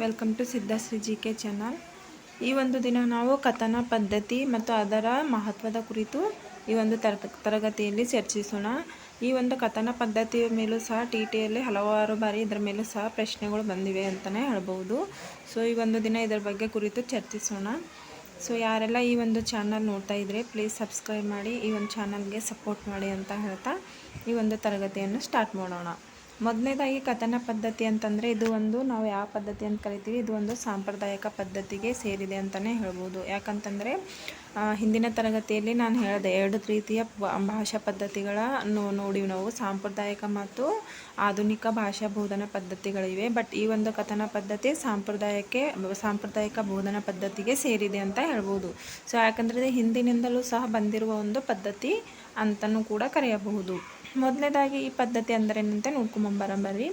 Welcome to Siddhashree G K channel ಈ ಒಂದು ದಿನ ನಾವು ಕಥನ ಪದ್ಧತಿ ಮತ್ತು ಅದರ ಮಹತ್ವದ ಕುರಿತು ಈ ಒಂದು ತರ ತರಗತಿಯಲ್ಲಿ ಚರ್ಚಿಸೋಣ. ಈ ಒಂದು ಕಥನ ಪದ್ಧತಿಯ ಮೇಲೂ ಸಹ ಟಿ ಟಿಯಲ್ಲಿ ಹಲವಾರು ಬಾರಿ ಇದರ ಮೇಲೂ ಸಹ ಪ್ರಶ್ನೆಗಳು ಬಂದಿವೆ ಅಂತಲೇ ಹೇಳ್ಬೋದು ಸೊ ಈ ಒಂದು ದಿನ ಇದರ ಬಗ್ಗೆ ಕುರಿತು ಚರ್ಚಿಸೋಣ. ಸೊ ಯಾರೆಲ್ಲ ಈ ಒಂದು ಚಾನಲ್ ನೋಡ್ತಾ ಇದ್ದರೆ ಪ್ಲೀಸ್ ಸಬ್ಸ್ಕ್ರೈಬ್ ಮಾಡಿ, ಈ ಒಂದು ಚಾನಲ್ಗೆ ಸಪೋರ್ಟ್ ಮಾಡಿ ಅಂತ ಹೇಳ್ತಾ ಈ ಒಂದು ತರಗತಿಯನ್ನು ಸ್ಟಾರ್ಟ್ ಮಾಡೋಣ. ಮೊದಲನೇದಾಗಿ ಕಥನ ಪದ್ಧತಿ ಅಂತಂದರೆ ಇದು ಒಂದು ನಾವು ಯಾವ ಪದ್ಧತಿ ಅಂತ ಕರಿತೀವಿ, ಇದು ಒಂದು ಸಾಂಪ್ರದಾಯಿಕ ಪದ್ಧತಿಗೆ ಸೇರಿದೆ ಅಂತಲೇ ಹೇಳ್ಬೋದು. ಯಾಕಂತಂದರೆ ಹಿಂದಿನ ತರಗತಿಯಲ್ಲಿ ನಾನು ಹೇಳಿದೆ ಎರಡು ರೀತಿಯ ಭಾಷಾ ಪದ್ಧತಿಗಳ ನೋಡಿವಿ ನಾವು. ಸಾಂಪ್ರದಾಯಿಕ ಮತ್ತು ಆಧುನಿಕ ಭಾಷಾ ಬೋಧನಾ ಪದ್ಧತಿಗಳಿವೆ. ಬಟ್ ಈ ಒಂದು ಕಥನ ಪದ್ಧತಿ ಸಾಂಪ್ರದಾಯಕ್ಕೆ, ಸಾಂಪ್ರದಾಯಿಕ ಬೋಧನಾ ಪದ್ಧತಿಗೆ ಸೇರಿದೆ ಅಂತ ಹೇಳ್ಬೋದು. ಸೊ, ಯಾಕಂದರೆ ಹಿಂದಿನಿಂದಲೂ ಸಹ ಬಂದಿರುವ ಒಂದು ಪದ್ಧತಿ ಅಂತಲೂ ಕೂಡ ಕರೆಯಬಹುದು. ಮೊದಲನೇದಾಗಿ ಈ ಪದ್ಧತಿ ಅಂದರೆ ಏನಂತೆ ನೋಡ್ಕೊಂಬರಂಬರ್ರಿ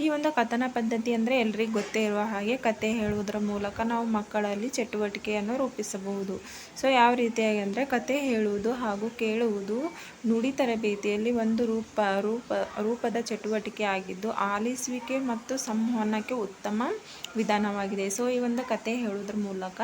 ಈ ಒಂದು ಕಥನ ಪದ್ಧತಿ ಅಂದರೆ ಎಲ್ರಿಗೂ ಗೊತ್ತೇ ಇರುವ ಹಾಗೆ ಕತೆ ಹೇಳುವುದರ ಮೂಲಕ ನಾವು ಮಕ್ಕಳಲ್ಲಿ ಚಟುವಟಿಕೆಯನ್ನು ರೂಪಿಸಬಹುದು. ಸೊ ಯಾವ ರೀತಿಯಾಗಿ ಅಂದರೆ ಕತೆ ಹೇಳುವುದು ಹಾಗೂ ಕೇಳುವುದು. ನುಡಿ ತರಬೇತಿಯಲ್ಲಿ ಒಂದು ರೂಪ ರೂಪ, ರೂಪದ ಚಟುವಟಿಕೆ ಆಗಿದ್ದು ಆಲಿಸುವಿಕೆ ಮತ್ತು ಸಂವಹನಕ್ಕೆ ಉತ್ತಮ ವಿಧಾನವಾಗಿದೆ. ಸೊ, ಈ ಒಂದು ಕತೆ ಹೇಳೋದ್ರ ಮೂಲಕ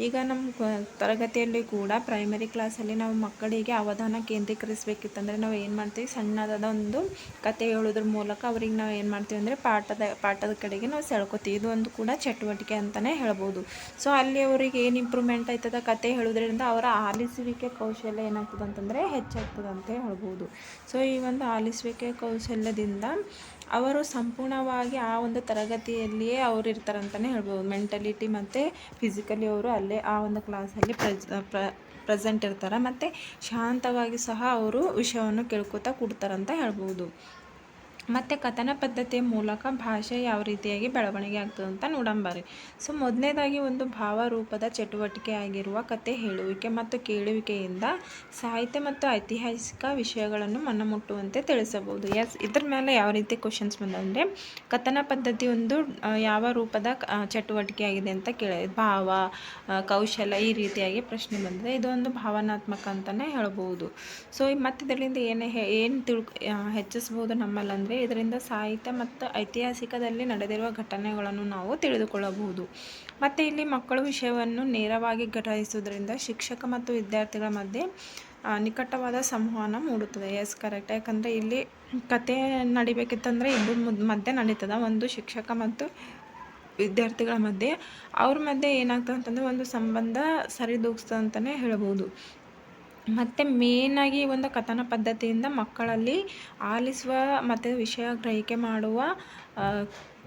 ಈಗ ನಮ್ಮ ತರಗತಿಯಲ್ಲಿ ಕೂಡ ಪ್ರೈಮರಿ ಕ್ಲಾಸಲ್ಲಿ ನಾವು ಮಕ್ಕಳಿಗೆ ಅವಧಾನ ಕೇಂದ್ರೀಕರಿಸಬೇಕಿತ್ತಂದರೆ ನಾವು ಏನು ಮಾಡ್ತೀವಿ? ಸಣ್ಣದಾದ ಒಂದು ಕತೆ ಹೇಳೋದ್ರ ಮೂಲಕ ಅವ್ರಿಗೆ ನಾವು ಏನು ಮಾಡ್ತೀವಿ ಅಂದರೆ ಪಾಠದ ಪಾಠದ ಕಡೆಗೆ ನಾವು ಸೆಳ್ಕೊತೀವಿ. ಇದು ಒಂದು ಕೂಡ ಚಟುವಟಿಕೆ ಅಂತಲೇ ಹೇಳ್ಬೋದು. ಸೊ, ಅಲ್ಲಿ ಅವರಿಗೆ ಏನು ಇಂಪ್ರೂವ್ಮೆಂಟ್ ಆಯ್ತದ? ಕತೆ ಹೇಳೋದ್ರಿಂದ ಅವರ ಆಲಿಸುವಿಕೆ ಕೌಶಲ್ಯ ಏನಾಗ್ತದೆ ಅಂತಂದರೆ ಹೆಚ್ಚಾಗ್ತದೆ ಅಂತ ಹೇಳ್ಬೋದು. ಸೊ ಈ ಒಂದು ಆಲಿಸುವಿಕೆ ಕೌಶಲ್ಯದಿಂದ ಅವರು ಸಂಪೂರ್ಣವಾಗಿ ಆ ಒಂದು ತರಗತಿಯಲ್ಲಿಯೇ ಅವರು ಇರ್ತಾರಂತಲೇ ಹೇಳ್ಬೋದು. ಮೆಂಟಲಿಟಿ ಮತ್ತು ಫಿಸಿಕಲಿ ಅವರು ಅಲ್ಲೇ ಆ ಒಂದು ಕ್ಲಾಸಲ್ಲಿ ಪ್ರೆಸ್ ಪ್ರ ಪ್ರೆಸೆಂಟ್ ಇರ್ತಾರೆ. ಮತ್ತು ಶಾಂತವಾಗಿ ಸಹ ಅವರು ವಿಷಯವನ್ನು ಕೇಳ್ಕೊತಾ ಕೊಡ್ತಾರಂತ ಹೇಳ್ಬೋದು. ಮತ್ತು ಕಥನ ಪದ್ಧತಿಯ ಮೂಲಕ ಭಾಷೆ ಯಾವ ರೀತಿಯಾಗಿ ಬೆಳವಣಿಗೆ ಆಗ್ತದೆ ಅಂತ ನೋಡಂಬರಿ ಸೊ, ಮೊದಲನೇದಾಗಿ ಒಂದು ಭಾವರೂಪದ ಚಟುವಟಿಕೆ ಆಗಿರುವ ಕತೆ ಹೇಳುವಿಕೆ ಮತ್ತು ಕೇಳುವಿಕೆಯಿಂದ ಸಾಹಿತ್ಯ ಮತ್ತು ಐತಿಹಾಸಿಕ ವಿಷಯಗಳನ್ನು ಮನಮುಟ್ಟುವಂತೆ ತಿಳಿಸಬಹುದು. ಎಸ್, ಇದ್ರ ಮೇಲೆ ಯಾವ ರೀತಿ ಕ್ವಶನ್ಸ್ ಬಂದಂದರೆ ಕಥನ ಪದ್ಧತಿ ಒಂದು ಯಾವ ರೂಪದ ಚಟುವಟಿಕೆ ಆಗಿದೆ ಅಂತ ಕೇಳ, ಭಾವ ಕೌಶಲ ಈ ರೀತಿಯಾಗಿ ಪ್ರಶ್ನೆ ಬಂದಿದೆ. ಇದೊಂದು ಭಾವನಾತ್ಮಕ ಅಂತಲೇ ಹೇಳ್ಬೋದು ಸೊ ಮತ್ತು ಇದರಿಂದ ಏನು ಏನು ತಿಳ್ಕೊ ಹೆಚ್ಚಿಸ್ಬೋದು ನಮ್ಮಲ್ಲಿ ಅಂದರೆ ಇದರಿಂದ ಸಾಹಿತ್ಯ ಮತ್ತು ಐತಿಹಾಸಿಕದಲ್ಲಿ ನಡೆದಿರುವ ಘಟನೆಗಳನ್ನು ನಾವು ತಿಳಿದುಕೊಳ್ಳಬಹುದು. ಮತ್ತು ಇಲ್ಲಿ ಮಕ್ಕಳು ವಿಷಯವನ್ನು ನೇರವಾಗಿ ಗ್ರಹಿಸುವುದರಿಂದ ಶಿಕ್ಷಕ ಮತ್ತು ವಿದ್ಯಾರ್ಥಿಗಳ ಮಧ್ಯೆ ನಿಕಟವಾದ ಸಂವಹನ ಮೂಡುತ್ತದೆ. ಎಸ್ ಕರೆಕ್ಟ್ ಯಾಕಂದರೆ ಇಲ್ಲಿ ಕತೆ ನಡಿಬೇಕಿತ್ತಂದರೆ ಇಬ್ಬರು ಮಧ್ಯೆ ನಡೀತದ ಒಂದು ಶಿಕ್ಷಕ ಮತ್ತು ವಿದ್ಯಾರ್ಥಿಗಳ ಮಧ್ಯೆ. ಅವ್ರ ಮಧ್ಯೆ ಏನಾಗ್ತದೆ ಅಂತಂದರೆ ಒಂದು ಸಂಬಂಧ ಸರಿದೂಗಿಸ್ತದೆ ಅಂತಲೇ ಹೇಳ್ಬೋದು. ಮತ್ತು ಮೇಯ್ನಾಗಿ ಈ ಒಂದು ಕಥನ ಪದ್ಧತಿಯಿಂದ ಮಕ್ಕಳಲ್ಲಿ ಆಲಿಸುವ ಮತ್ತು ವಿಷಯ ಗ್ರಹಿಕೆ ಮಾಡುವ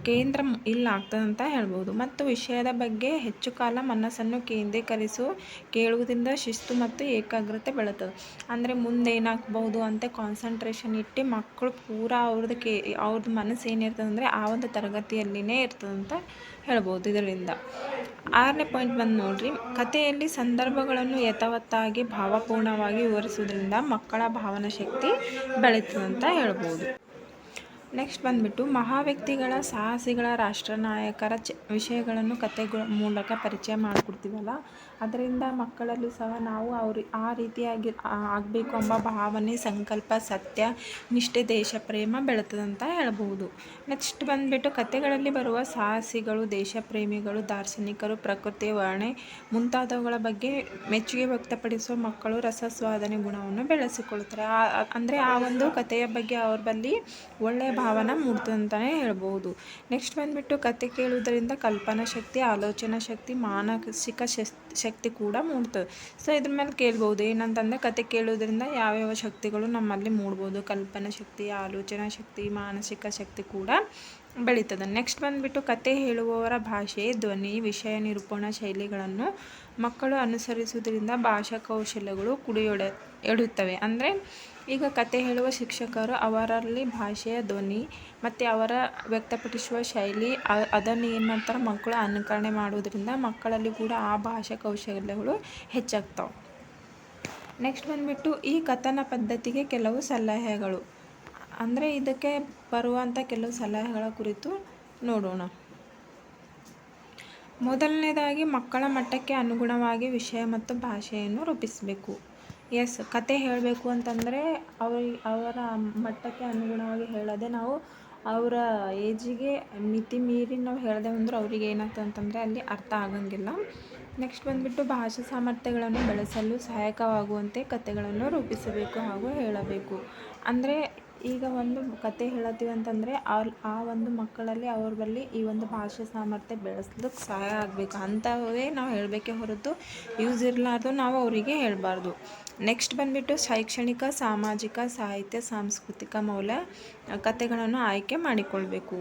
ಕೇಂದ್ರ ಮ್- ಇಲ್ಲ ಆಗ್ತದೆ ಅಂತ ಹೇಳ್ಬೋದು. ಮತ್ತು ವಿಷಯದ ಬಗ್ಗೆ ಹೆಚ್ಚು ಕಾಲ ಮನಸ್ಸನ್ನು ಕೇಂದ್ರೀಕರಿಸು ಕೇಳುವುದರಿಂದ ಶಿಸ್ತು ಮತ್ತು ಏಕಾಗ್ರತೆ ಬೆಳೀತದೆ. ಅಂದರೆ ಮುಂದೆ ಏನಾಗ್ಬೋದು ಅಂತ ಕಾನ್ಸಂಟ್ರೇಷನ್ ಇಟ್ಟು ಮಕ್ಕಳು ಪೂರಾ ಅವ್ರದ್ದು ಕೇ ಅವ್ರದ್ದು ಮನಸ್ಸು ಏನಿರ್ತದೆ ಅಂದರೆ ಆ ಒಂದು ತರಗತಿಯಲ್ಲಿನೇ ಇರ್ತದಂತ ಹೇಳ್ಬೋದು ಇದರಿಂದ. ಆರನೇ ಪಾಯಿಂಟ್ ಬಂದು ನೋಡ್ರಿ. ಕಥೆಯಲ್ಲಿ ಸಂದರ್ಭಗಳನ್ನು ಯಥಾವತ್ತಾಗಿ, ಭಾವಪೂರ್ಣವಾಗಿ ವಿವರಿಸುವುದರಿಂದ ಮಕ್ಕಳ ಭಾವನಾ ಶಕ್ತಿ ಬೆಳೀತದೆ ಅಂತ ಹೇಳ್ಬೋದು. ನೆಕ್ಸ್ಟ್ ಬಂದ್ಬಿಟ್ಟು ಮಹಾವ್ಯಕ್ತಿಗಳ ಸಾಹಸಿಗಳ ರಾಷ್ಟ್ರ ನಾಯಕರ ಚ ವಿಷಯಗಳನ್ನು ಕಥೆಗಳ ಮೂಲಕ ಪರಿಚಯ ಮಾಡಿಕೊಡ್ತೀವಲ್ಲ? ಅದರಿಂದ ಮಕ್ಕಳಲ್ಲೂ ಸಹ ನಾವು ಅವ್ರ, ಆ ರೀತಿಯಾಗಿ ಆಗಬೇಕು ಎಂಬ ಭಾವನೆ, ಸಂಕಲ್ಪ, ಸತ್ಯ, ನಿಷ್ಠೆ, ದೇಶ, ಪ್ರೇಮ ಬೆಳೆತದಂತ ಹೇಳ್ಬೋದು ನೆಕ್ಸ್ಟ್ ಬಂದುಬಿಟ್ಟು ಕಥೆಗಳಲ್ಲಿ ಬರುವ ಸಾಹಸಿಗಳು, ದೇಶ ಪ್ರೇಮಿಗಳು, ದಾರ್ಶನಿಕರು, ಪ್ರಕೃತಿ, ವರ್ಣೆ ಮುಂತಾದವುಗಳ ಬಗ್ಗೆ ಮೆಚ್ಚುಗೆ ವ್ಯಕ್ತಪಡಿಸುವ ಮಕ್ಕಳು ರಸಸ್ವಾದನೆ ಗುಣವನ್ನು ಬೆಳೆಸಿಕೊಳ್ತಾರೆ. ಅಂದರೆ ಆ ಒಂದು ಕಥೆಯ ಬಗ್ಗೆ ಅವ್ರ ಬಳಿ ಒಳ್ಳೆಯ ಭಾವನೆ ಮೂಡ್ತದೆ ಅಂತಲೇ ಹೇಳ್ಬೋದು ನೆಕ್ಸ್ಟ್ ಬಂದುಬಿಟ್ಟು ಕತೆ ಕೇಳುವುದರಿಂದ ಕಲ್ಪನಾ ಶಕ್ತಿ, ಆಲೋಚನಾ ಶಕ್ತಿ, ಮಾನಸಿಕ ಶಸ್- ಶಕ್ತಿ ಕೂಡ ಮೂಡ್ತದೆ. ಸೊ ಇದ್ರ ಮೇಲೆ ಕೇಳ್ಬೋದು. ಏನಂತಂದರೆ ಕತೆ ಕೇಳೋದ್ರಿಂದ ಯಾವ್ಯಾವ ಶಕ್ತಿಗಳು ನಮ್ಮಲ್ಲಿ ಮೂಡ್ಬೋದು. ಕಲ್ಪನಾ ಶಕ್ತಿ, ಆಲೋಚನಾ ಶಕ್ತಿ, ಮಾನಸಿಕ ಶಕ್ತಿ ಕೂಡ ಬೆಳೀತದೆ. ನೆಕ್ಸ್ಟ್ ಬಂದುಬಿಟ್ಟು ಕತೆ ಹೇಳುವವರ ಭಾಷೆ, ಧ್ವನಿ, ವಿಷಯ ನಿರೂಪಣಾ ಶೈಲಿಗಳನ್ನು ಮಕ್ಕಳು ಅನುಸರಿಸುವುದರಿಂದ ಭಾಷಾ ಕೌಶಲ್ಯಗಳು ಕುಡಿಯೊಡೆ ಎಡುತ್ತವೆ. ಅಂದರೆ ಈಗ ಕತೆ ಹೇಳುವ ಶಿಕ್ಷಕರು ಅವರಲ್ಲಿ ಭಾಷೆಯ ಧ್ವನಿ ಮತ್ತು ಅವರ ವ್ಯಕ್ತಪಡಿಸುವ ಶೈಲಿ ಅದನ್ನು ಏನು ಮಾಡ್ತಾರೆ? ಮಕ್ಕಳು ಅನುಕರಣೆ ಮಾಡೋದ್ರಿಂದ ಮಕ್ಕಳಲ್ಲಿ ಕೂಡ ಆ ಭಾಷಾ ಕೌಶಲ್ಯಗಳು ಹೆಚ್ಚಾಗ್ತವೆ. ನೆಕ್ಸ್ಟ್ ಬಂದುಬಿಟ್ಟು ಈ ಕಥನ ಪದ್ಧತಿಗೆ ಕೆಲವು ಸಲಹೆಗಳು. ಅಂದರೆ ಇದಕ್ಕೆ ಬರುವಂಥ ಕೆಲವು ಸಲಹೆಗಳ ಕುರಿತು ನೋಡೋಣ. ಮೊದಲನೇದಾಗಿ ಮಕ್ಕಳ ಮಟ್ಟಕ್ಕೆ ಅನುಗುಣವಾಗಿ ವಿಷಯ ಮತ್ತು ಭಾಷೆಯನ್ನು ರೂಪಿಸಬೇಕು. ಎಸ್, ಕತೆ ಹೇಳಬೇಕು ಅಂತಂದರೆ ಅವ್ರ ಅವರ ಮಟ್ಟಕ್ಕೆ ಅನುಗುಣವಾಗಿ ಹೇಳದೆ ನಾವು ಅವರ ಏಜಿಗೆ ಮಿತಿ ಮೀರಿ ನಾವು ಹೇಳಿದೆವು ಅಂದ್ರೆ ಅವ್ರಿಗೆ ಏನಾಗ್ತದೆ ಅಂತಂದರೆ ಅಲ್ಲಿ ಅರ್ಥ ಆಗಂಗಿಲ್ಲ. ನೆಕ್ಸ್ಟ್ ಬಂದುಬಿಟ್ಟು ಭಾಷಾ ಸಾಮರ್ಥ್ಯಗಳನ್ನು ಬೆಳೆಸಲು ಸಹಾಯಕವಾಗುವಂತೆ ಕಥೆಗಳನ್ನು ರೂಪಿಸಬೇಕು ಹಾಗೂ ಹೇಳಬೇಕು. ಅಂದರೆ ಈಗ ಒಂದು ಕತೆ ಹೇಳತ್ತೀವಿ ಅಂತಂದರೆ ಅವ್ರು, ಆ ಒಂದು ಮಕ್ಕಳಲ್ಲಿ ಅವ್ರ ಬಳಿ ಈ ಒಂದು ಭಾಷೆ ಸಾಮರ್ಥ್ಯ ಬೆಳೆಸ್ಲಿಕ್ಕೆ ಸಹಾಯ ಆಗಬೇಕು. ಅಂಥವೇ ನಾವು ಹೇಳಬೇಕೇ ಹೊರತು ಯೂಸ್ ಇರಲಾರ್ದು ನಾವು ಅವರಿಗೆ ಹೇಳಬಾರ್ದು. ನೆಕ್ಸ್ಟ್ ಬಂದುಬಿಟ್ಟು ಶೈಕ್ಷಣಿಕ, ಸಾಮಾಜಿಕ, ಸಾಹಿತ್ಯ, ಸಾಂಸ್ಕೃತಿಕ ಮೌಲ್ಯ ಕಥೆಗಳನ್ನು ಆಯ್ಕೆ ಮಾಡಿಕೊಳ್ಬೇಕು.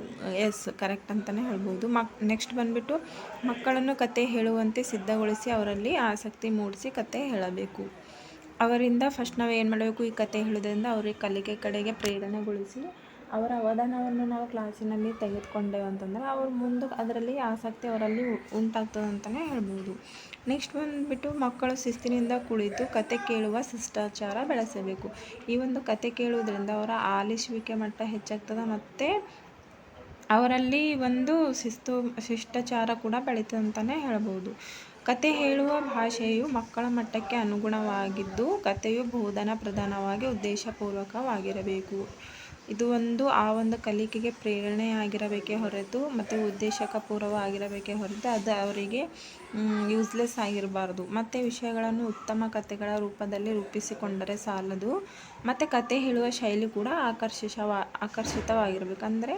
ಎಸ್ ಕರೆಕ್ಟ್ ಅಂತಲೇ ಹೇಳ್ಬೋದು. ಮಕ್ ನೆಕ್ಸ್ಟ್ ಬಂದುಬಿಟ್ಟು ಮಕ್ಕಳನ್ನು ಕತೆ ಹೇಳುವಂತೆ ಸಿದ್ಧಗೊಳಿಸಿ ಅವರಲ್ಲಿ ಆಸಕ್ತಿ ಮೂಡಿಸಿ ಕತೆ ಹೇಳಬೇಕು. ಅವರಿಂದ ಫಸ್ಟ್ ನಾವು ಏನು ಮಾಡಬೇಕು? ಈ ಕತೆ ಹೇಳೋದ್ರಿಂದ ಅವ್ರಿಗೆ ಕಲಿಕೆ ಕಡೆಗೆ ಪ್ರೇರಣೆಗೊಳಿಸಿ ಅವರ ಅವಧಾನವನ್ನು ನಾವು ಕ್ಲಾಸಿನಲ್ಲಿ ತೆಗೆದುಕೊಂಡೆವು ಅಂತಂದ್ರೆ ಅವ್ರು ಮುಂದೆ ಅದರಲ್ಲಿ ಆಸಕ್ತಿ ಅವರಲ್ಲಿ ಉಂಟಾಗ್ತದೆ ಅಂತಲೇ ಹೇಳ್ಬೋದು. ನೆಕ್ಸ್ಟ್ ಬಂದುಬಿಟ್ಟು ಮಕ್ಕಳು ಶಿಸ್ತಿನಿಂದ ಕುಳಿತು ಕತೆ ಕೇಳುವ ಶಿಷ್ಟಾಚಾರ ಬೆಳೆಸಬೇಕು. ಈ ಒಂದು ಕತೆ ಕೇಳುವುದರಿಂದ ಅವರ ಆಲಿಸುವಿಕೆ ಮಟ್ಟ ಹೆಚ್ಚಾಗ್ತದೆ ಮತ್ತು ಅವರಲ್ಲಿ ಒಂದು ಶಿಸ್ತು, ಶಿಷ್ಟಾಚಾರ ಕೂಡ ಬೆಳೀತದೆ ಅಂತಲೇ ಹೇಳ್ಬೋದು. ಕತೆ ಹೇಳುವ ಭಾಷೆಯು ಮಕ್ಕಳ ಮಟ್ಟಕ್ಕೆ ಅನುಗುಣವಾಗಿದ್ದು ಕಥೆಯು ಬೋಧನಾ ಪ್ರಧಾನವಾಗಿ ಉದ್ದೇಶಪೂರ್ವಕವಾಗಿರಬೇಕು. ಇದು ಒಂದು ಆ ಒಂದು ಕಲಿಕೆಗೆ ಪ್ರೇರಣೆಯಾಗಿರಬೇಕೇ ಹೊರತು ಮತ್ತು ಉದ್ದೇಶಕ ಪೂರ್ವವಾಗಿರಬೇಕೇ ಹೊರತು ಅದು ಅವರಿಗೆ ಯೂಸ್ಲೆಸ್ ಆಗಿರಬಾರ್ದು. ಮತ್ತು ವಿಷಯಗಳನ್ನು ಉತ್ತಮ ಕಥೆಗಳ ರೂಪದಲ್ಲಿ ರೂಪಿಸಿಕೊಂಡರೆ ಸಾಲದು. ಮತ್ತು ಕತೆ ಹೇಳುವ ಶೈಲಿ ಕೂಡ ಆಕರ್ಷಿಸವ ಆಕರ್ಷಿತವಾಗಿರಬೇಕು. ಅಂದರೆ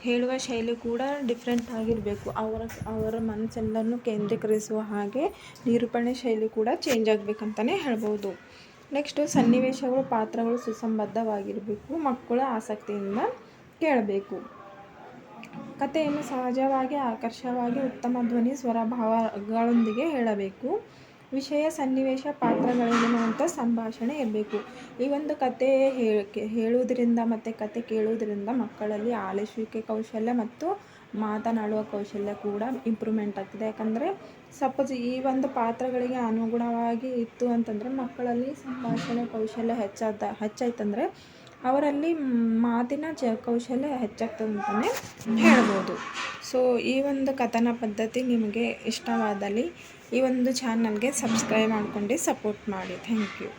ಹೇಳುವ ಶೈಲಿ ಕೂಡ ಡಿಫ್ರೆಂಟ್ ಆಗಿರಬೇಕು. ಅವರ ಅವರ ಮನಸ್ಸೆಲ್ಲನೂ ಕೇಂದ್ರೀಕರಿಸುವ ಹಾಗೆ ನಿರೂಪಣೆ ಶೈಲಿ ಕೂಡ ಚೇಂಜ್ ಆಗಬೇಕಂತಲೇ ಹೇಳ್ಬೋದು. ನೆಕ್ಸ್ಟು ಸನ್ನಿವೇಶಗಳು, ಪಾತ್ರಗಳು ಸುಸಂಬದ್ಧವಾಗಿರಬೇಕು, ಮಕ್ಕಳ ಆಸಕ್ತಿಯಿಂದ ಕೇಳಬೇಕು. ಕಥೆಯನ್ನು ಸಹಜವಾಗಿ, ಆಕರ್ಷವಾಗಿ, ಉತ್ತಮ ಧ್ವನಿ ಸ್ವರಭಾವಗಳೊಂದಿಗೆ ಹೇಳಬೇಕು. ವಿಷಯ, ಸನ್ನಿವೇಶ ಪಾತ್ರಗಳಿಗಿರುವಂಥ ಸಂಭಾಷಣೆ ಇರಬೇಕು. ಈ ಒಂದು ಕತೆ ಹೇಳುವುದರಿಂದ ಮತ್ತು ಕತೆ ಕೇಳುವುದರಿಂದ ಮಕ್ಕಳಲ್ಲಿ ಆಲಿಸುವಿಕೆ ಕೌಶಲ್ಯ ಮತ್ತು ಮಾತನಾಡುವ ಕೌಶಲ್ಯ ಕೂಡ ಇಂಪ್ರೂವ್ಮೆಂಟ್ ಆಗ್ತದೆ. ಯಾಕಂದರೆ ಸಪೋಸ್ ಈ ಒಂದು ಪಾತ್ರಗಳಿಗೆ ಅನುಗುಣವಾಗಿ ಇತ್ತು ಅಂತಂದರೆ ಮಕ್ಕಳಲ್ಲಿ ಸಂಭಾಷಣೆ ಕೌಶಲ್ಯ ಹೆಚ್ಚಾದ, ಹೆಚ್ಚಾಯ್ತಂದರೆ ಅವರಲ್ಲಿ ಮಾತಿನ ಚ ಕೌಶಲ್ಯ ಹೆಚ್ಚಾಗ್ತದೆ ಅಂತಲೇ ಹೇಳ್ಬೋದು. ಸೊ ಈ ಒಂದು ಕಥನ ಪದ್ಧತಿ ನಿಮಗೆ ಇಷ್ಟವಾದಲ್ಲಿ ಈ ಒಂದು ಚಾನಲ್ಗೆ ಸಬ್ಸ್ಕ್ರೈಬ್ ಮಾಡ್ಕೊಂಡು ಸಪೋರ್ಟ್ ಮಾಡಿ. Thank you